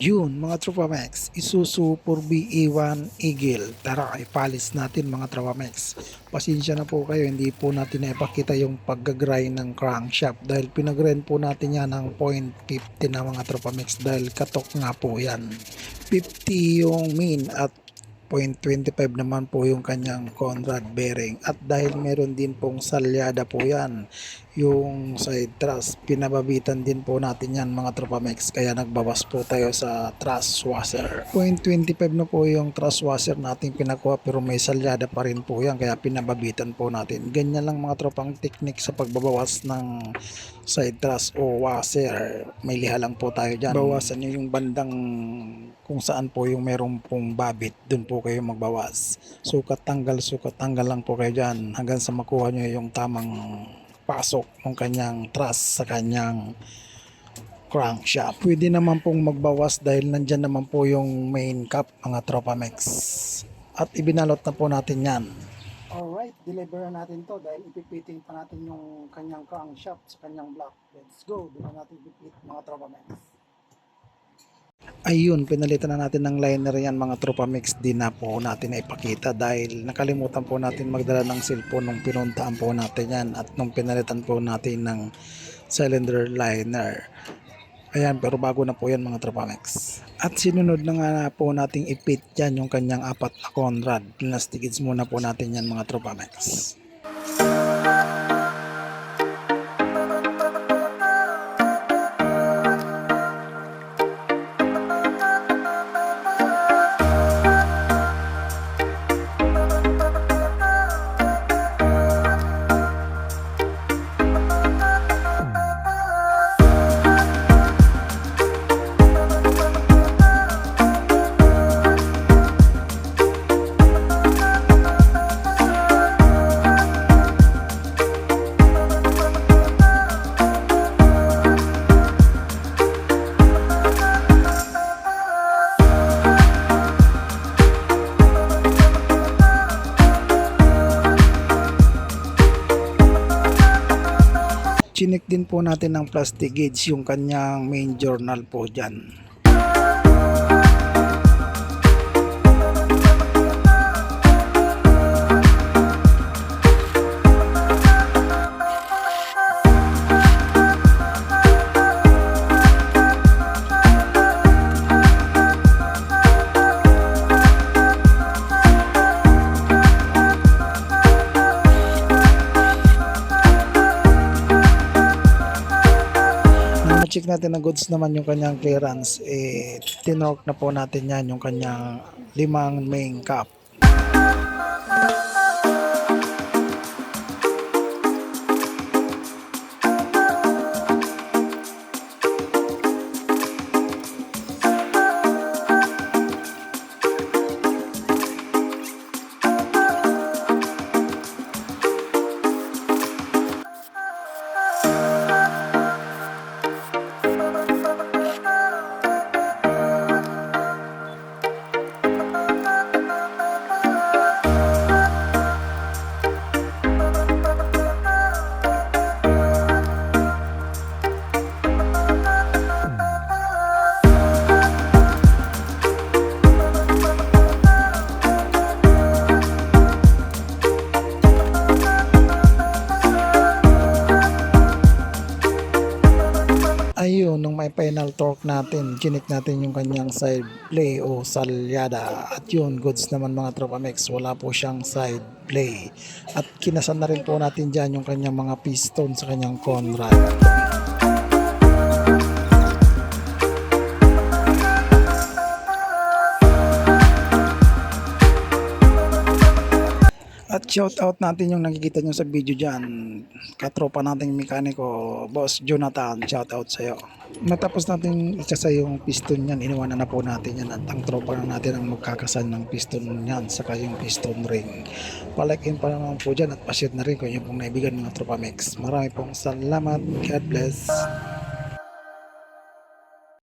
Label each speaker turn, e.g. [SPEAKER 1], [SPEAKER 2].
[SPEAKER 1] Yun mga Tropa Max, Isuzu 4BE1 Eagle. Tara, ipalis natin mga Tropa Max. Pasensya na po kayo, hindi po natin naipakita yung pag-grind ng crankshaft dahil pinag-grind po natin yan ng 0.50 na mga Tropa Max dahil katok nga po yan. 50 yung main at 0.25 naman po yung kanyang Conrad bearing at dahil meron din pong salyada po yan yung side thrust pinababitan din po natin yan mga tropamex kaya nagbawas po tayo sa thrust washer. 0.25 na po yung thrust washer natin pinakuha pero may salyada pa rin po yan kaya pinababitan po natin. Ganyan lang mga tropang technique sa pagbabawas ng side thrust o washer. May liha lang po tayo dyan. Bawasan nyo yung bandang kung saan po yung merong pong babit dun po kayo magbawas. Sukat tanggal sukat tanggal lang po kayo dyan hanggang sa makuha nyo yung tamang pasok ng kanyang truss sa kanyang crankshaft. Pwede naman pong magbawas dahil nandyan naman po yung main cap mga Tropa Max. At ibinalot na po natin yan. Alright, deliver na natin to dahil ipipiting pa natin yung kanyang crankshaft sa kanyang block. Let's go, doon na natin ipipit mga Tropa Max. Ayun, pinalitan na natin ng liner yan mga tropa mix din na po natin na ipakita dahil nakalimutan po natin magdala ng cellphone nung pinuntaan po natin yan at nung pinalitan po natin ng cylinder liner. Ayan, pero bago na po yan mga tropa mix. At sinunod na nga na po nating ipit yan yung kanyang apat na Conrad. Plastigits muna po natin yan mga tropa chinik din po natin ng plastic gauge yung kanyang main journal po dyan. Nung check natin na goods naman yung kanyang clearance, eh, tinork na po natin yan yung kanyang limang main cap. Final torque natin, chinik natin yung kanyang side play o salyada. At yun, goods naman mga Tropa Mix, wala po siyang side play. At kinasan na rin po natin dyan yung kanyang mga piston sa kanyang Conrad. At shout out natin yung nakikita nyo sa video dyan. Katropa nating mekaniko, Boss Jonathan, shout out sa'yo. Natapos natin ikasay yung piston yan, iniwanan na po natin yan. At ang tropa na natin ang magkakasan ng piston yan, saka yung piston ring. Palakin pa naman po dyan at pasyat na rin kung yung pong naibigan mga tropa mix. Marami pong salamat. God bless.